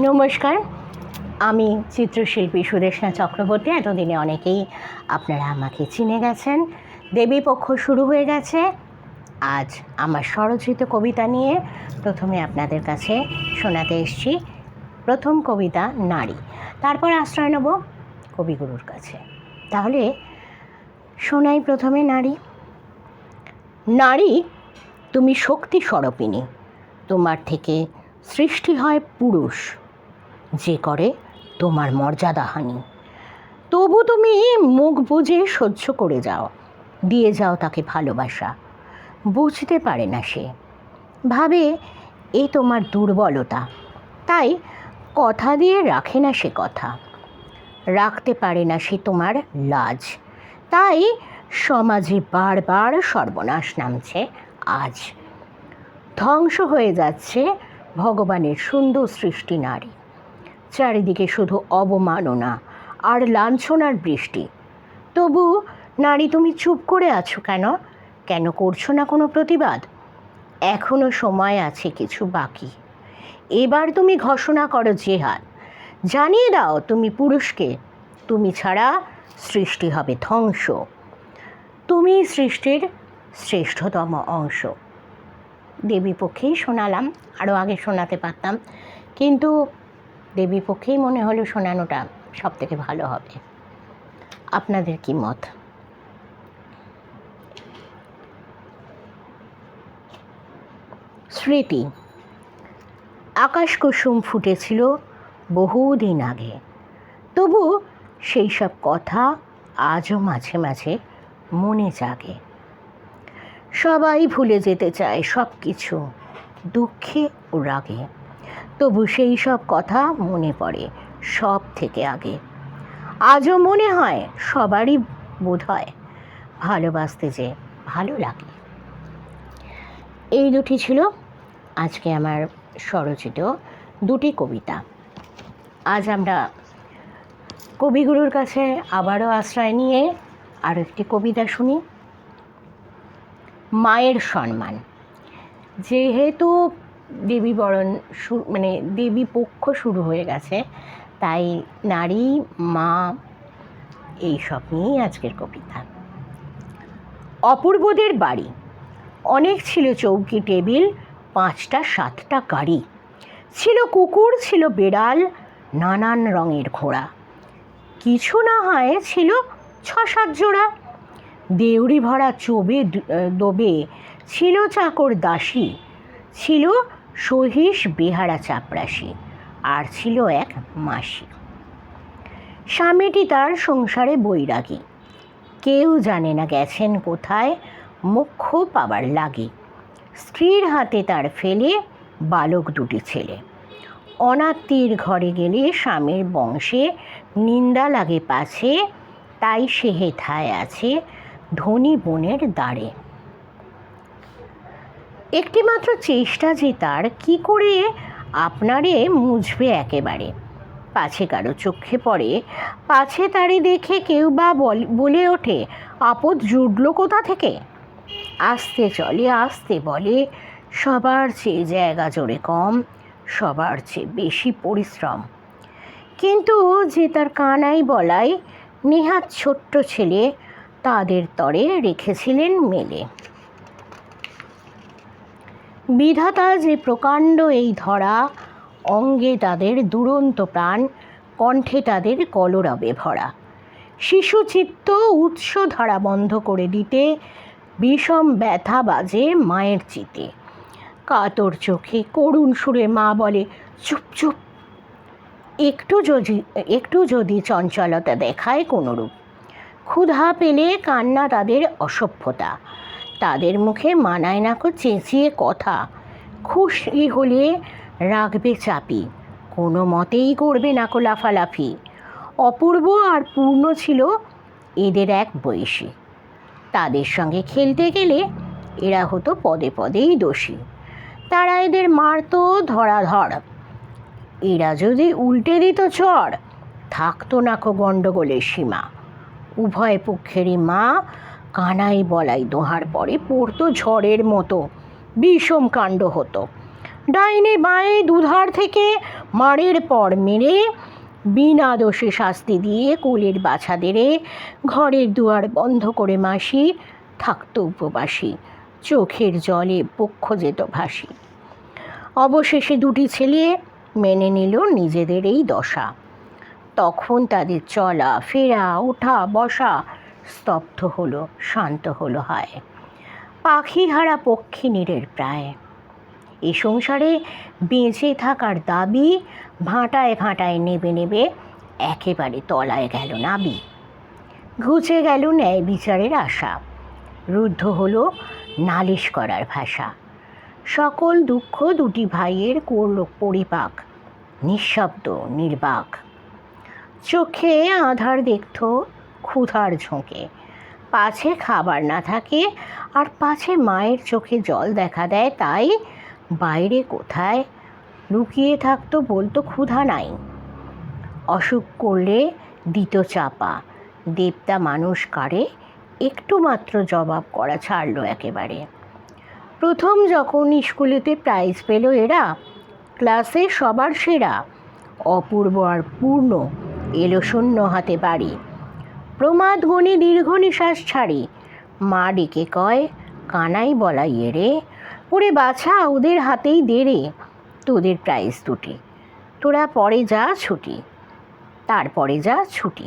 নমস্কার। আমি চিত্রশিল্পী সুদেশনা চক্রবর্তী। এতদিনে অনেকেই আপনারা আমাকে চিনে গেছেন। দেবী পক্ষ শুরু হয়ে গেছে। আজ আমার স্বরচিত কবিতা নিয়ে প্রথমে আপনাদের কাছে শোনাতে এসেছি। প্রথম কবিতা, নারী। তারপর আশ্রয় নেব কবিগুরুর কাছে। তাহলে শোনাই প্রথমে নারী। নারী, তুমি শক্তি স্বরূপিণী। তোমার থেকে সৃষ্টি হয় পুরুষ। যে করে তোমার মর্যাদাহানি তবু তুমি মুখ বুঝে সহ্য করে যাও, দিয়ে যাও তাকে ভালোবাসা। বুঝতে পারে না সে। ভাবে, এ তোমার দুর্বলতা। তাই কথা দিয়ে রাখে না সে কথা। রাখতে পারে না সে তোমার লাজ। তাই সমাজে বারবার সর্বনাশ নামছে আজ। ধ্বংস হয়ে যাচ্ছে ভগবানের সুন্দর সৃষ্টি নারী। চারিদিকে শুধু অবমাননা আর লাঞ্ছনার বৃষ্টি। তবু নারী তুমি চুপ করে আছো কেন? কেন করছ না কোনো প্রতিবাদ? এখনও সময় আছে কিছু বাকি। এবার তুমি ঘোষণা করো জেহাদ। জানিয়ে দাও তুমি পুরুষকে। তুমি ছাড়া সৃষ্টি হবে ধ্বংস। তুমি সৃষ্টির শ্রেষ্ঠতম অংশ। দেবী পক্ষেই শোনালাম আরও আগে শোনাতে পারতাম। কিন্তু দেবী পক্ষেই মনে হলো শোনানোটা সব থেকে ভালো হবে। আপনাদের কি মত? স্মৃতি, আকাশ কুসুম ফুটেছিল বহুদিন আগে। তবু সেই সব কথা আজও মাঝে মাঝে মনে জাগে। সবাই ভুলে যেতে চায় সব কিছু দুঃখে ও রাগে। তবু সেই সব কথা মনে পড়ে, সব থেকে আগে। আজও মনে হয় সবারই বোধ হয় ভালোবাসতে যে ভালো লাগে। এই দুটি ছিল আজকে আমার স্বরচিত দুটি কবিতা। আজ আমরা কবিগুরুর কাছে আবারও আশ্রয় নিয়ে আরও একটি কবিতা শুনি। মায়ের সম্মান। যেহেতু দেবী বরণ মানে দেবী পক্ষ শুরু হয়ে গেছে। তাই নারী, মা এইসব নিয়েই আজকের কবিতা। অপূর্বদের বাড়ি। অনেক ছিল চৌকি টেবিল, পাঁচটা সাতটা গাড়ি। ছিল কুকুর, ছিল বেড়াল, নানান রঙের ঘোড়া। কিছু না হয় ছিল ছ সাত জোড়া। দেউড়ি ভরা চোবে দোবে ছিল চাকর দাসী। ছিল সহিস বেহারা চাপরাশি, আর ছিল এক মাসি। স্বামীটি তার সংসারে বৈরাগী। কেউ জানে না গেছেন কোথায়, মুখ্য পাবার লাগে। স্ত্রীর হাতে তার ফেলে বালক দুটি ছেলে। অনাত্মীর ঘরে গেলে স্বামীর বংশে নিন্দা লাগে পাছে, তাই সে হেথায় আছে ধনী বোনের দ্বারে। একটিমাত্র চেষ্টা যে তার, কি করে আপনারে মুছবে একেবারে? পাছে কারও চোখে পড়ে, পাছে তারে দেখে কেউ বা বল- ওঠে, আপদ জুটলো কোথা থেকে? আস্তে চলে, আস্তে বলে, সবার চেয়ে জায়গা জোরে কম, সবার চেয়ে বেশি পরিশ্রম। কিন্তু যে তার কানাই বলাই, নেহাত ছোট্ট ছেলে তাদের তরে রেখেছিলেন মেলে। বিধাতা যে প্রকাণ্ড এই ধরা, অঙ্গে তাদের দুরন্ত প্রাণ, কণ্ঠে তাদের কলরবে ভরা শিশু চিত্ত উৎস ধারা বন্ধ করে দিতে, বিষম ব্যথা বাজে মায়ের চিতে। কাতর চোখে করুণ সুরে মা বলে, চুপ চুপ। একটু যদি একটু যদি চঞ্চলতা দেখায় কোনোরূপ। ক্ষুধা পেলে কান্না তাদের অসভ্যতা। তাদের মুখে মানায় না কো চেঁচিয়ে কথা। খুশি হলে রাখবে চাপি। কোনো মতেই করবে না কো লাফালাফি। অপূর্ব আর পূর্ণ ছিল এদের এক বয়সী। তাদের সঙ্গে খেলতে গেলে এরা হতো পদে পদেই দোষী। তারা এদের মারতো ধরাধর। এরা যদি উল্টে দিত চড় থাকতো না কো গণ্ডগোলের সীমা। উভয় পক্ষেরই মা কানাই বলাই দোহার পরে পড়তো ঝড়ের মতো। বিষম কাণ্ড হতো। ডাইনে বাঁয়ে দুধার থেকে মারের পর মেরে, বিনা দোষে শাস্তি দিয়ে কোলের বাছাদেরে ঘরের দুয়ার বন্ধ করে মাসি, থাকতো উপবাসী, চোখের জলে পক্ষ যেত ভাসি। অবশেষে দুটি ছেলে মেনে নিল নিজেদের এই দশা। তখন তাদের চলা, ফেরা, ওঠা, বসা স্তব্ধ হলো, শান্ত হলো হয়। পাখি হারা পক্ষিনীরের প্রায়। এ সংসারে বেঁচে থাকার দাবি ভাঁটায় ভাঁটায় নেবে নেবে একেবারে তলায় গেল নাবি। ঘুচে গেল ন্যায় বিচারের আশা। রুদ্ধ হলো নালিশ করার ভাষা। সকল দুঃখ দুটি ভাইয়ের করল পরিপাক, নিঃশব্দ, নির্বাক। চোখে আধার দেখত ক্ষুধার ঝোঁকে। পাছে খাবার না থাকে আর পাছে মায়ের চোখে জল দেখা দেয় তাই বাইরে কোথায়? লুকিয়ে থাকতো বলতো ক্ষুধা নাই। অসুখ করলে দিত চাপা। দেবতা মানুষ কারে? একটু মাত্র জবাব করা ছাড়লো একেবারে। প্রথম যখন স্কুলেতে প্রাইজ পেল এরা ক্লাসে সবার সেরা। অপূর্ব আর পূর্ণ, এলো শূন্য হাতে বাড়ি। প্রমাদ গণে দীর্ঘ নিশ্বাস ছাড়ি। মা ডেকে কয়, কানাই বলাই রে, ওরে বাছা, ওদের হাতেই দে রে, তোদের প্রাইজ দুটি। তোরা পরে যা ছুটি, তারপরে যা ছুটি,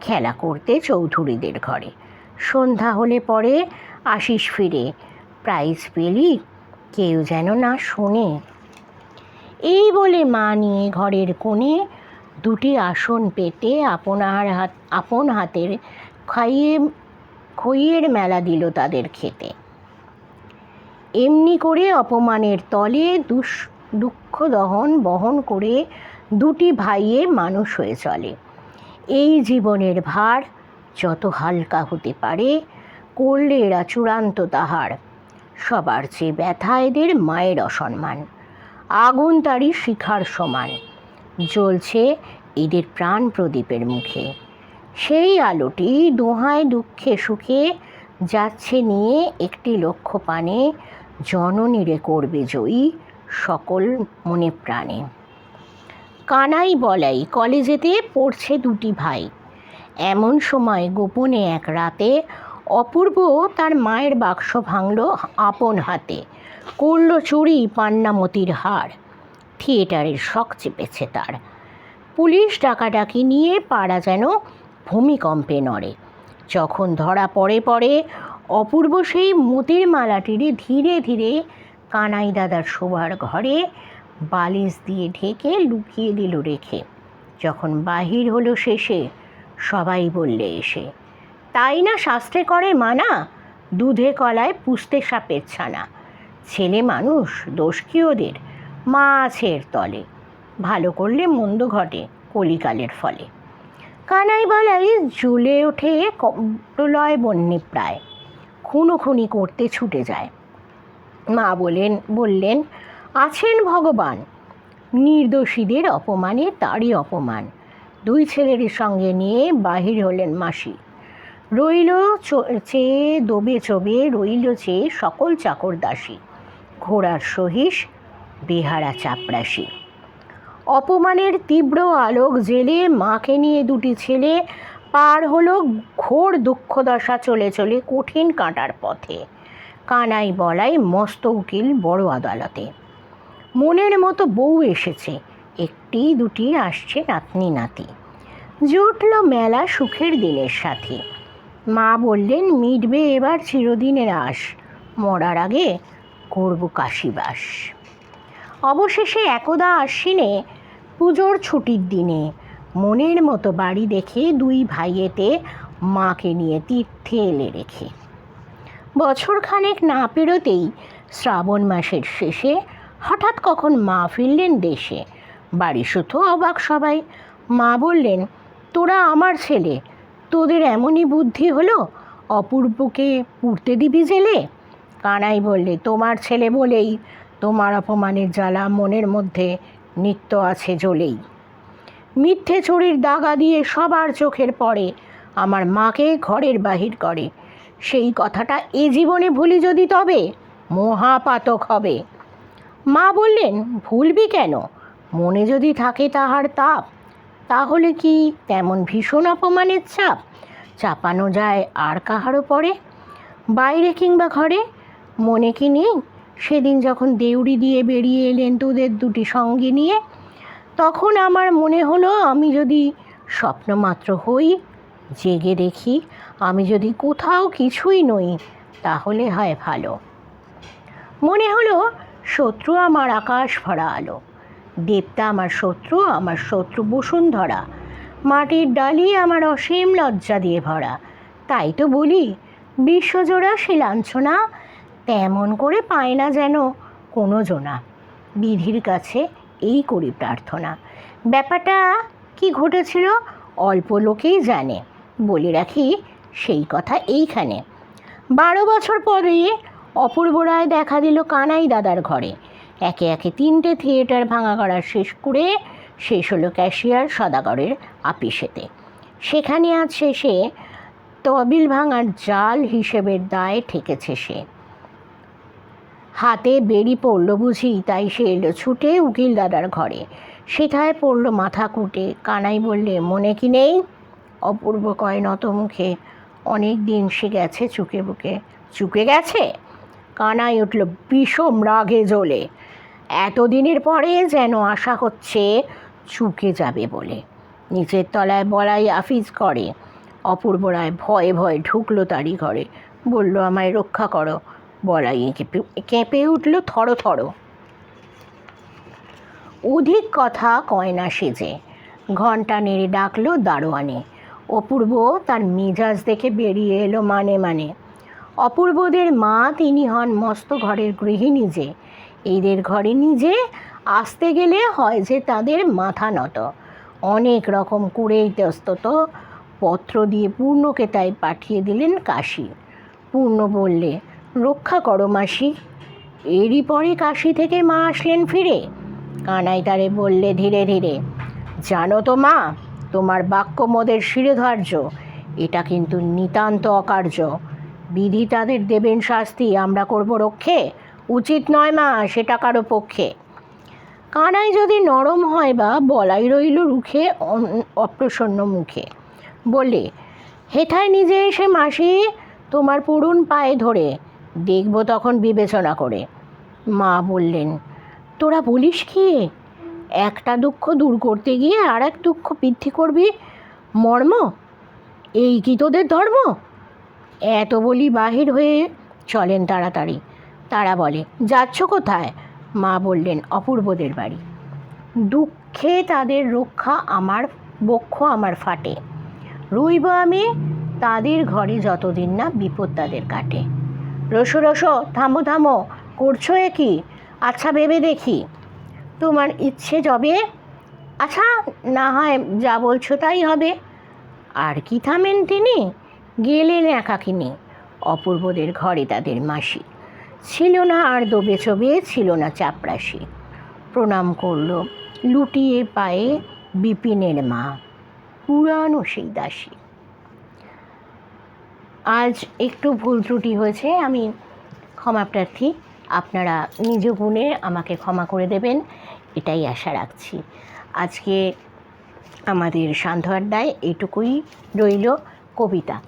খেলা করতে চৌধুরীদের ঘরে। সন্ধ্যা হলে পরে আসিস ফিরে, প্রাইজ পেলি, কেউ যেন না শোনে। এই বলে মা নিয়ে ঘরের কোণে দুটি আসন পেতে আপনার হাত, আপন হাতের খাইয়ে, খইয়ের মেলা দিল তাদের খেতে। এমনি করে অপমানের তলে দুষ, দুঃখ দহন বহন করে দুটি ভাইয়ে মানুষ হয়ে চলে। এই জীবনের ভার যত হালকা হতে পারে, করলে এরা চূড়ান্ত তাহার। সবার চেয়ে ব্যথা এদের মায়ের অসম্মান। আগুন তারই শিখার সমান। জ্বলছে এদের প্রাণ প্রদীপের মুখে। সেই আলোটি দোহায় দুঃখে সুখে যাচ্ছে নিয়ে একটি লক্ষ্য পানে জননীরে করবে জয়ী সকল মনে প্রাণে। কানাই বলাই কলেজেতে পড়ছে দুটি ভাই। এমন সময় গোপনে এক রাতে অপূর্ব তার মায়ের বাক্স ভাঙল আপন হাতে। করল চুরি পান্নামতির হার। থিয়েটারের শখ চেপেছে তার। পুলিশ ডাকাডাকি নিয়ে পাড়া যেন ভূমিকম্পে নড়ে। যখন ধরা পড়ে পড়ে, অপূর্ব সেই মতির মালাটিরে ধীরে ধীরে কানাই দাদার শোবার ঘরে বালিশ দিয়ে ঢেকে লুকিয়ে দিল রেখে। যখন বাহির হলো শেষে, সবাই বললে এসে, তাই না শাস্ত্রে করে মানা? দুধে কলায় পুষতে সাপের ছানা। ছেলে মানুষ, দোষ কি ওদের? মা আছে এর তলে। ভালো করলে মন্দ ঘটে কলিকালের ফলে। কানাই বলাই জ্বলে ওঠে ক- প্রলয় বন্যে প্রায়। খুনোখুনি করতে ছুটে যায়। মা বলেন, বললেন, আছেন ভগবান। নির্দোষীদের অপমানে তারই অপমান। দুই ছেলের সঙ্গে নিয়ে বাহির হলেন মাসি। রইল চেয়ে দবে চবে রইল চেয়ে সকল চাকর দাসী ঘোড়ার সহিস বেহারা চাপরাশি অপমানের তীব্র আলোক জেলে মাকে নিয়ে দুটি ছেলে পার হলো ঘোর দুঃখদশা চলে চলে কঠিন কাঁটার পথে। কানাই বলাই মস্ত উকিল বড় আদালতে। মনের মতো বউ এসেছে, একটি দুটি আসছে নাতনি নাতি। জুটল মেলা সুখের দিনের সাথে। মা বললেন, মিটবে এবার চিরদিনের আশ, মরার আগে করব কাশিবাস। অবশেষে একদা আশ্বিনে পুজোর ছুটির দিনে। মনের মতো বাড়ি দেখে দুই ভাইয়েতে মাকে নিয়ে তীর্থে এলে রেখে। বছরখানেক না পেরোতেই শ্রাবণ মাসের শেষে হঠাৎ কখন মা ফিরলেন দেশে। বাড়ি শুধু অবাক সবাই। মা বললেন, তোরা আমার ছেলে, তোদের এমনই বুদ্ধি হলো? অপূর্বকে পুড়তে দিবি জেলে? কানাই বললে, তোমার ছেলে বলেই তোমার অপমানের জ্বালা মনের মধ্যে নিত্য আছে জ্বলেই। মিথ্যে চুরির দাগা দিয়ে সবার চোখের পড়ে, আমার মাকে ঘরের বাহির করে। সেই কথাটা এ জীবনে ভুলি যদি তবে, মহাপাতক হবে। মা বললেন, ভুলবি কেন? মনে যদি থাকে তাহার তাপ, তাহলে কি তেমন ভীষণ অপমানের চাপ? চাপানো যায় আর কাহারও পরে? বাইরে কিংবা ঘরে? মনে কি নেই? সেদিন যখন দেউড়ি দিয়ে বেরিয়ে এলেন তোদের দুটি সঙ্গে নিয়ে, তখন আমার মনে হলো আমি যদি স্বপ্নমাত্র হই, জেগে দেখি আমি যদি কোথাও কিছুই নই, তাহলে হয় ভালো। মনে হলো শত্রু আমার আকাশ ভরা আলো, দেবতা আমার শত্রু আমার শত্রু বসুন্ধরা, মাটির ডালি আমার অসীম লজ্জা দিয়ে ভরা। তাই তো বলি, বিশ্বজোড়া সে লাঞ্ছনা তেমন করে পায় না যেন কোনো জোনা বিধির কাছে এই করি প্রার্থনা। ব্যাপারটা কি ঘটেছিল অল্প লোকেই জানে। বলে রাখি সেই কথা এইখানে। বারো বছর পরে অপূর্ব রায় দেখা দিল কানাই দাদার ঘরে। একে একে তিনটে থিয়েটার ভাঙা করা শেষ করে শেষ হলো ক্যাশিয়ার সদাগরের আপিসেতে। সেখানে আজ শেষে তবিল ভাঙার জাল হিসেবের দায় ঠেকেছে সে। হাতে বেরি পড়ল বুঝি, তাই সে এলো ছুটে উকিল দাদার ঘরে। সেথায় পড়ল মাথা কুটে। কানাই বললে, মনে কি নেই? অপূর্ব কয়, নত মুখে। অনেক দিন সে গেছে চুকে বুকে। চুকে গেছে? কানাই উঠল বিষম রাগে জ্বলে। এতদিনের পরে যেন আশা হচ্ছে চুকে যাবে বলে। নিচের তলায় বলাই আফিজ করে। অপূর্ব রায় ভয়ে ভয়ে ঢুকলো তারই ঘরে। বলল, আমায় রক্ষা করো। বলাই কেঁপে কেঁপে উঠল থরো থরো। অধিক কথা কয় না সেজে ঘণ্টা নেড়ে ডাকলো দারোয়ানে। অপূর্ব তার মেজাজ দেখে বেরিয়ে এলো মানে মানে। অপূর্বদের মা তিনি হন মস্ত ঘরের গৃহিণী যে, এদের ঘরে নিজে আসতে গেলে হয় যে তাদের মাথা নত। অনেক রকম করেই তস্তত পত্র দিয়ে পূর্ণকে তাই পাঠিয়ে দিলেন কাশি। পূর্ণ বললে রক্ষা করো মাসি। এরই পরে কাশি থেকে মা আসলেন ফিরে। কানাই তারে বললে ধীরে ধীরে, জানো তো মা, তোমার বাক্য মোদের শিরোধার্য এটা কিন্তু নিতান্ত অকার্য। বিধি তাদের দেবেন শাস্তি, আমরা করব রক্ষে। উচিত নয় মা, সেটা কারও পক্ষে। কানাই যদি নরম হয় বা বলাই রইল রুখে অপ্রসন্ন মুখে বলে হেথায় নিজে এসে মাসি, তোমার পুরুন পায়ে ধরে। দেখব তখন বিবেচনা করে। মা বললেন, তোরা বলিস কি? একটা দুঃখ দূর করতে গিয়ে আর এক দুঃখ বৃদ্ধি করবি? মর্ম? এই কি তোদের ধর্ম? এত বলি বাহির হয়ে চলেন তাড়াতাড়ি। তারা বলে, যাচ্ছ কোথায়? মা বললেন, অপূর্বদের বাড়ি। দুঃখে তাদের রক্ষা আমার, বক্ষ আমার ফাটে। রইব আমি, তাদের ঘরে যতদিন না বিপদ তাদের কাটে। রসো রসো, থামো থামো, করছ এ কি? আচ্ছা ভেবে দেখি। তোমার ইচ্ছে যবে? আচ্ছা না হয় যা বলছো তাই হবে। আর কি থামেন তিনি? গেলেন একাকিনী, অপূর্বদের ঘরে তাদের মাসি। ছিল না আর দোবে চবে ছিল না চাপরাশি প্রণাম করল লুটিয়ে পায়ে বিপিনের মা, পুরানো সেই দাসী। আজ একটু ভুল ত্রুটি হয়েছে, আমি ক্ষমা প্রার্থী। আপনারা নিজ গুণে আমাকে ক্ষমা করে দেবেন, এটাই আশা রাখছি। আজকে আমাদের সান্ধ্য আড্ডায় এটুকুই রইল কবিতা।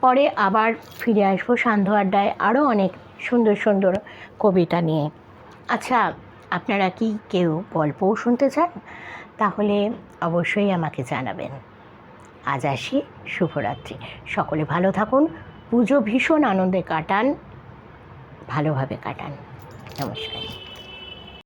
পরে আবার ফিরে আসব সান্ধ্য আড্ডায় আরও অনেক সুন্দর সুন্দর কবিতা নিয়ে। আচ্ছা আপনারা কি কেউ গল্পও শুনতে চান? তাহলে অবশ্যই আমাকে জানাবেন। আজ আসি শুভরাত্রি। সকলে ভালো থাকুন পুজো ভীষণ আনন্দে কাটান ভালোভাবে কাটান। নমস্কার।